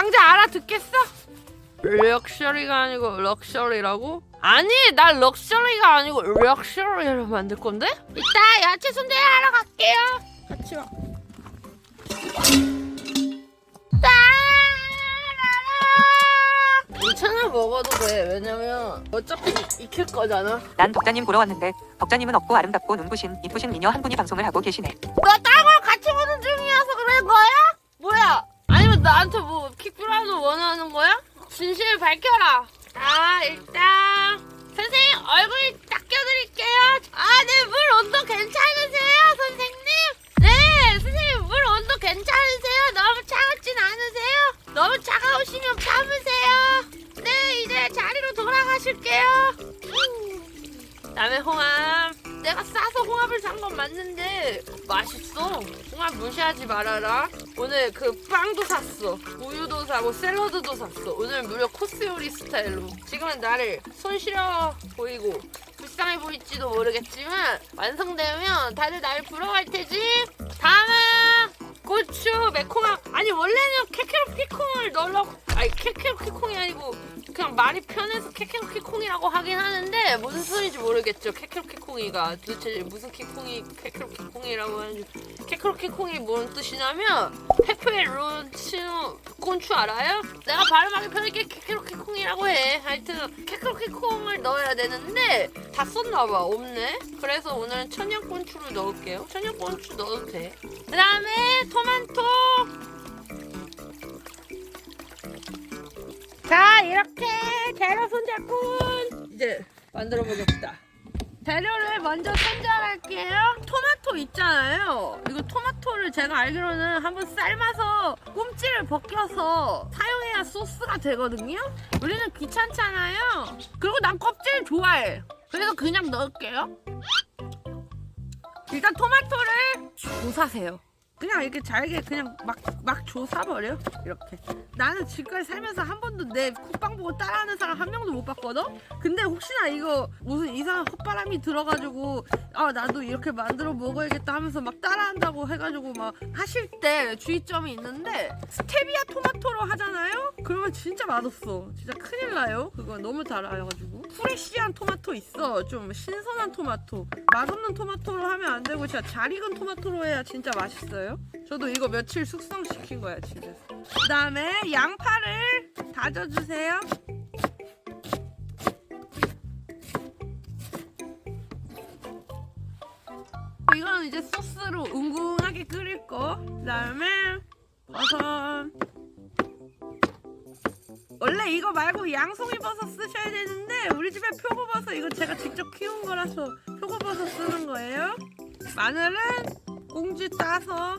강자 알아듣겠어? 럭셔리가 아니고 럭셔리라고? 아니 난 럭셔리가 아니고 럭셔리로 만들 건데? 이따 야채 손질 하러 갈게요 같이 와 따라라 괜찮아 먹어도 돼 왜냐면 어차피 익힐 거잖아 난 덕자님 보러 왔는데 덕자님은 없고 아름답고 눈부신 이쁘신 미녀 한 분이 방송을 하고 계시네. 너 딴걸 같이 보는 중이어서 그런 거야? 뭐야? 나한테 뭐 킥뷰라도 원하는 거야? 진실을 밝혀라. 자, 일단 선생님 얼굴 닦여드릴게요. 아, 네, 물 온도 괜찮으세요, 선생님? 네, 선생님 물 온도 괜찮으세요? 너무 차갑진 않으세요? 너무 차가우시면 참으세요. 네, 이제 자리로 돌아가실게요. 다음에 홍합. 내가 싸서 홍합을 산 건 맞는데 맛있어. 홍합 무시하지 말아라. 오늘 그 빵도 샀어. 우유도 사고 샐러드도 샀어. 오늘 무려 코스 요리 스타일로. 지금은 나를 손시려 보이고 불쌍해 보일지도 모르겠지만 완성되면 다들 날 부러워할 테지. 다음은 고추 매콤한 아니 원래는 캐캐로키 콩을 넣으려고 아니 캐캐로키 콩이 아니고 그냥 말이 편해서 캐캐로키 콩이라고 하긴 하는데 무슨 소리인지 모르겠죠 캐캐로키 콩이가 도대체 무슨 키콩이 캐캐로키 콩이라고 하는지 캐캐로키 콩이 뭔 뜻이냐면 페페론치노 콘추 알아요? 내가 발음하기 편하게 캐캐로키 콩이라고 해. 하여튼 캐캐로키 콩을 넣어야 되는데 다 썼나봐. 없네. 그래서 오늘은 천연곤추를 넣을게요. 천연곤추 넣어도 돼그 다음에 토마토! 자 이렇게 재료 손잡군 이제 만들어 보겠다 재료를 먼저 손질할게요. 토마토 있잖아요. 이거 토마토를 제가 알기로는 한번 삶아서 꼼지를 벗겨서 사용해야 소스가 되거든요. 우리는 귀찮잖아요. 그리고 난 껍질 좋아해. 그래서 그냥 넣을게요. 일단 토마토를 조사세요 그냥 이렇게 잘게 그냥 막, 막 조사버려? 이렇게. 나는 지금까지 살면서 한 번도 내 콧방 보고 따라하는 사람 한 명도 못 봤거든? 근데 혹시나 이거 무슨 이상한 헛바람이 들어가지고 아 나도 이렇게 만들어 먹어야겠다 하면서 막 따라한다고 해가지고 막 하실 때 주의점이 있는데 스테비아 토마토로 하잖아요? 그러면 진짜 맛없어. 진짜 큰일 나요. 그거 너무 달아가지고. 프레쉬한 토마토 있어. 좀 신선한 토마토. 맛없는 토마토로 하면 안 되고 진짜 잘 익은 토마토로 해야 진짜 맛있어요 저도 이거 며칠 숙성시킨 거야 집에서 그 다음에 양파를 다져주세요 이거는 이제 소스로 웅궁하게 끓일 거. 그다음에 버섯. 원래 이거 말고 양송이 버섯 쓰셔야 되는데 우리 집에 표고버섯 이거 제가 직접 키운 거라서 표고버섯 쓰는 거예요. 마늘은 꽁지 따서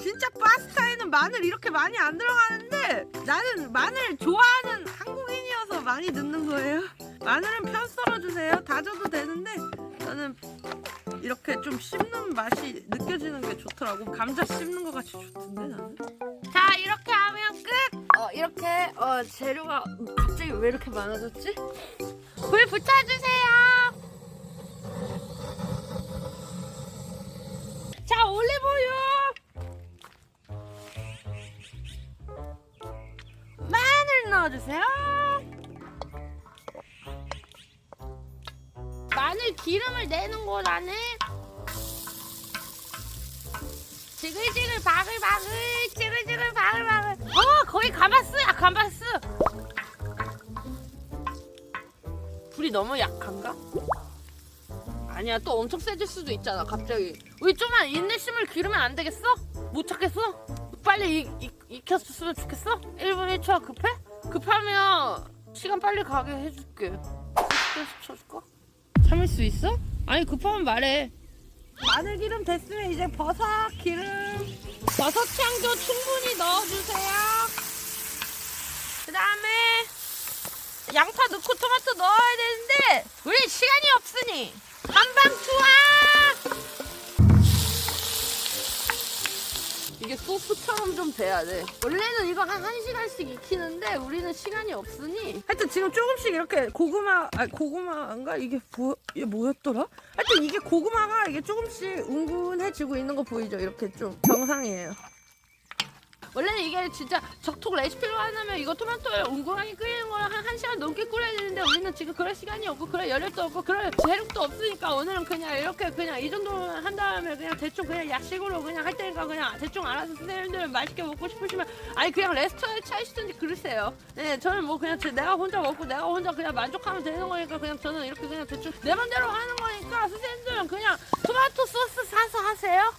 진짜 파스타에는 마늘 이렇게 많이 안 들어가는데 나는 마늘 좋아하는 한국인이어서 많이 넣는 거예요. 마늘은 편 썰어주세요. 다져도 되는데 저는 이렇게 좀 씹는 맛이 느껴지는 게 좋더라고. 감자 씹는 것 같이 좋던데 나는. 자 이렇게 하면 끝. 어 이렇게 어 재료가 갑자기 왜 이렇게 많아졌지? 불 붙여주세요. 올리브유. 마늘 넣어주세요. 마늘 기름을 내는 곳 안에 지글지글 바글바글 지글지글 바글바글 어 거의 가마스야 가마스 불이 너무 약한가? 아니야 또 엄청 세질 수도 있잖아 갑자기 우리 좀만 인내심을 기르면 안 되겠어? 못 찾겠어? 빨리 익, 익, 익혔으면 좋겠어? 1분 1초가 급해? 급하면 시간 빨리 가게 해줄게 스트레스 쳐줄까? 참을 수 있어? 아니 급하면 말해. 마늘 기름 됐으면 이제 버섯 기름, 버섯 향도 충분히 넣어주세요. 그 다음에 양파 넣고 토마토 넣어야 되는데 돼야 돼. 원래는 이거 한 1시간씩 익히는데 우리는 시간이 없으니 하여튼 지금 조금씩 이렇게 고구마 아 고구마인가 이게 뭐 이게 뭐였더라? 하여튼 이게 고구마가 이게 조금씩 웅근해지고 있는 거 보이죠? 이렇게 좀 정상이에요. 원래는 이게 진짜 적톡 레시피로 하려면 이거 토마토를 웅궁하게 끓이는 거를 한 1시간 넘게 끓여야 되는데 우리는 지금 그럴 시간이 없고 그럴 여력도 없고 그럴 재력도 없으니까 오늘은 그냥 이렇게 그냥 이 정도만 한 다음에 그냥 대충 그냥 약식으로 그냥 할 테니까 그냥 대충 알아서 선생님들 맛있게 먹고 싶으시면 아니 그냥 레스토랑에 차이시든지 그러세요. 네, 저는 뭐 그냥 제- 내가 혼자 먹고 내가 혼자 그냥 만족하면 되는 거니까 그냥 저는 이렇게 그냥 대충 내 맘대로 하는 거니까 선생님들은 그냥 토마토 소스 사서 하세요.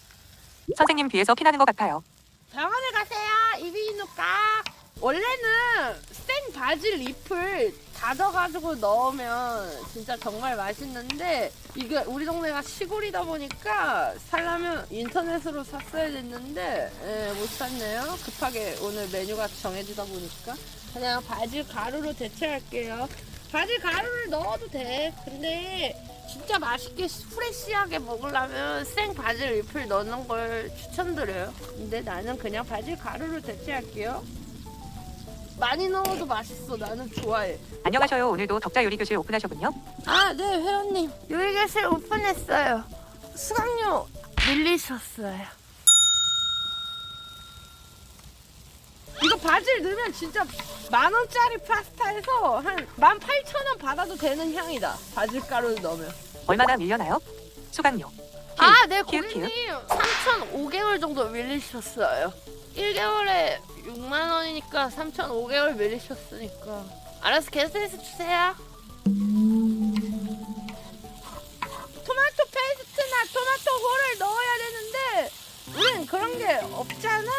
선생님 귀에서 피나는 것 같아요. 병원에 가세요. 이비인후과. 원래는 생 바질 잎을 다져가지고 넣으면 진짜 정말 맛있는데 이게 우리 동네가 시골이다 보니까 살려면 인터넷으로 샀어야 됐는데 예, 못 샀네요. 급하게 오늘 메뉴가 정해지다 보니까 그냥 바질 가루로 대체할게요. 바질 가루를 넣어도 돼. 근데 진짜 맛있게 프레시하게 먹으려면 생 바질 잎을 넣는 걸 추천드려요. 근데 나는 그냥 바질 가루로 대체할게요. 많이 넣어도 맛있어. 나는 좋아해. 안녕하셔요. 오늘도 덕자 요리 교실 오픈하셨군요. 아, 네, 회원님. 요리교실 오픈했어요. 수강료 밀리셨어요. 이거 바질 넣으면 진짜 만 원짜리 파스타에서 한만 팔천 원 받아도 되는 향이다. 바질 가루를 넣으면. 얼마나 밀려나요? 수강료. 아, 네, 키읔, 고객님. 3,500월 정도 밀리셨어요. 1개월에 6만 원이니까 3,500월 밀리셨으니까. 알아서 계산해서 주세요. 토마토 페이스트나 토마토 홀을 넣어야 되는데 우린 그런 게 없잖아.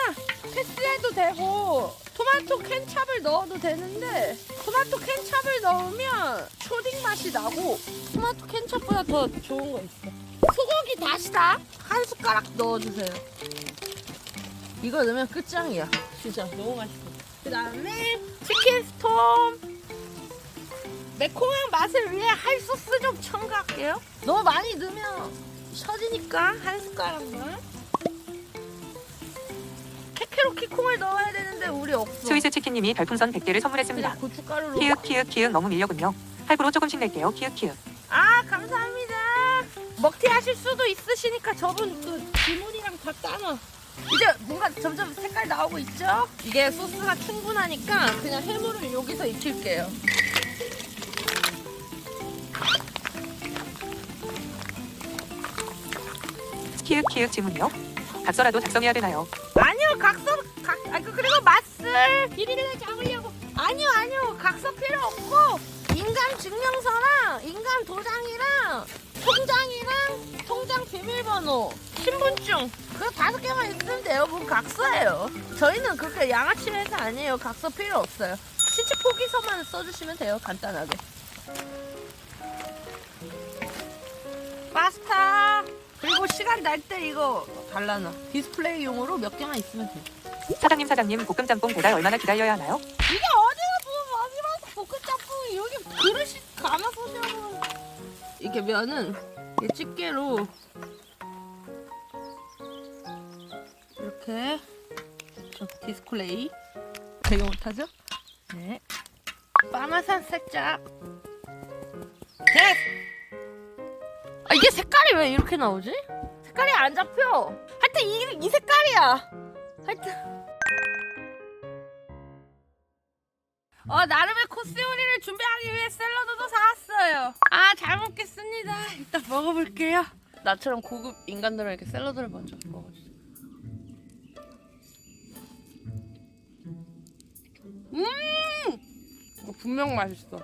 되고 토마토 캔찹을 넣어도 되는데 토마토 캔찹을 넣으면 초딩 맛이 나고 토마토 캔찹보다 더 좋은 거 있어. 소고기 다시다 한 숟가락 넣어주세요. 이거 넣으면 끝장이야. 진짜 너무 맛있어. 그 다음에 치킨 스톰. 매콤한 맛을 위해 할 소스 좀 첨가할게요. 너무 많이 넣으면 셔지니까 한 숟가락만. 캐캐로키 콩을 넣어야 되는데 우리 없어. 스위스 치킨님이 별풍선 100개를 선물했습니다. 그냥 고춧가루로. 키읔 키읔 키읔 너무 밀려군요. 할부로 조금씩 낼게요. 키읔 키읔. 아 감사합니다. 먹튀 하실 수도 있으시니까 저분 그 지문이랑 다 따놔. 이제 뭔가 점점 색깔 나오고 있죠? 이게 소스가 충분하니까 그냥 해물을 여기서 익힐게요. 키읔 키읔 지문요. 각서라도 작성해야 되나요? 아니요 각서 각 아, 그- 그리고 맛을 비리를 잡으려고. 아니요 아니요. 각서 필요 없고 인감 증명서랑 인감 도장이랑 통장이랑 통장 비밀번호. 신분증. 그거 다섯 개만 있으면 돼요. 뭐 각서예요. 저희는 그렇게 양아치 회사 아니에요. 각서 필요 없어요. 신체 포기서만 써주시면 돼요. 간단하게. 파스타. 그리고 시간 날 때 이거 달라놔 디스플레이용으로 몇 개만 있으면 돼 사장님 사장님 볶음 짬뽕 배달 얼마나 기다려야 하나요? 이게 어디가 뭐 마지막 볶음 짬뽕이 여기 그릇이 감아서냐고 이렇게 면은 이 집게로 이렇게 저 디스플레이 되게 못하죠? 네 파마산 살짝 됐! 아 이게 색깔이 왜 이렇게 나오지? 색깔이 안 잡혀 하여튼 이, 이 색깔이야 하여튼 어 나름의 코스 요리를 준비하기 위해 샐러드도 사왔어요. 아 잘 먹겠습니다. 일단 먹어볼게요. 나처럼 고급 인간들은 이렇게 샐러드를 먼저 먹어주세요. 음, 분명 맛있어.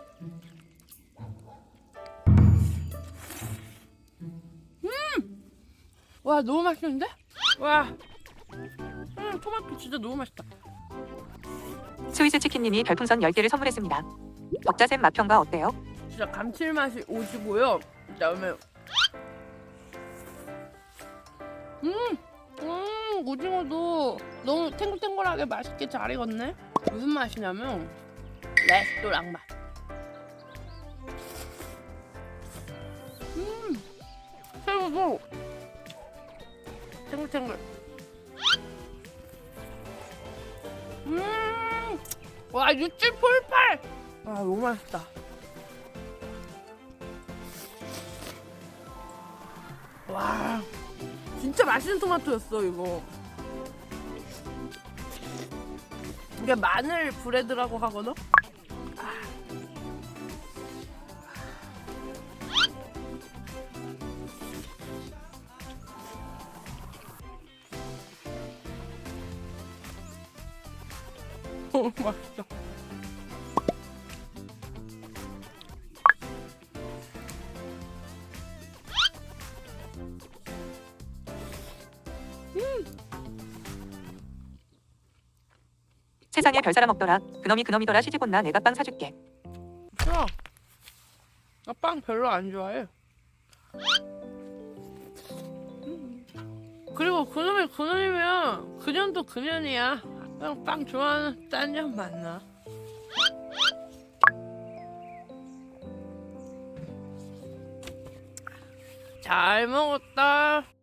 와 너무 맛있는데? 와, 음 토마토 진짜 너무 맛있다. 스위스 치킨님이 별풍선 10개를 선물했습니다. 덕자쌤 맛평가 어때요? 진짜 감칠맛이 오지고요. 그다음에 음, 음 오징어도 너무 탱글탱글하게 맛있게 잘 익었네. 무슨 맛이냐면 레스토랑 맛. 음, 새우도 탱글탱글. 음, 와 육즙 폴팔. 아 너무 맛있다. 와 진짜 맛있는 토마토였어 이거 이게 마늘 브레드라고 하거든. 어, 맛있다. 세상에 별 사람 없더라. 그놈이 그놈이더라 시집온나 내가 빵 사줄게. 싫어. 나빵 별로 안 좋아해. 음. 그리고 그놈이 그놈이면 그년도 그년이야. 그냥 빵 좋아하는 딴년 만나. 잘 먹었다.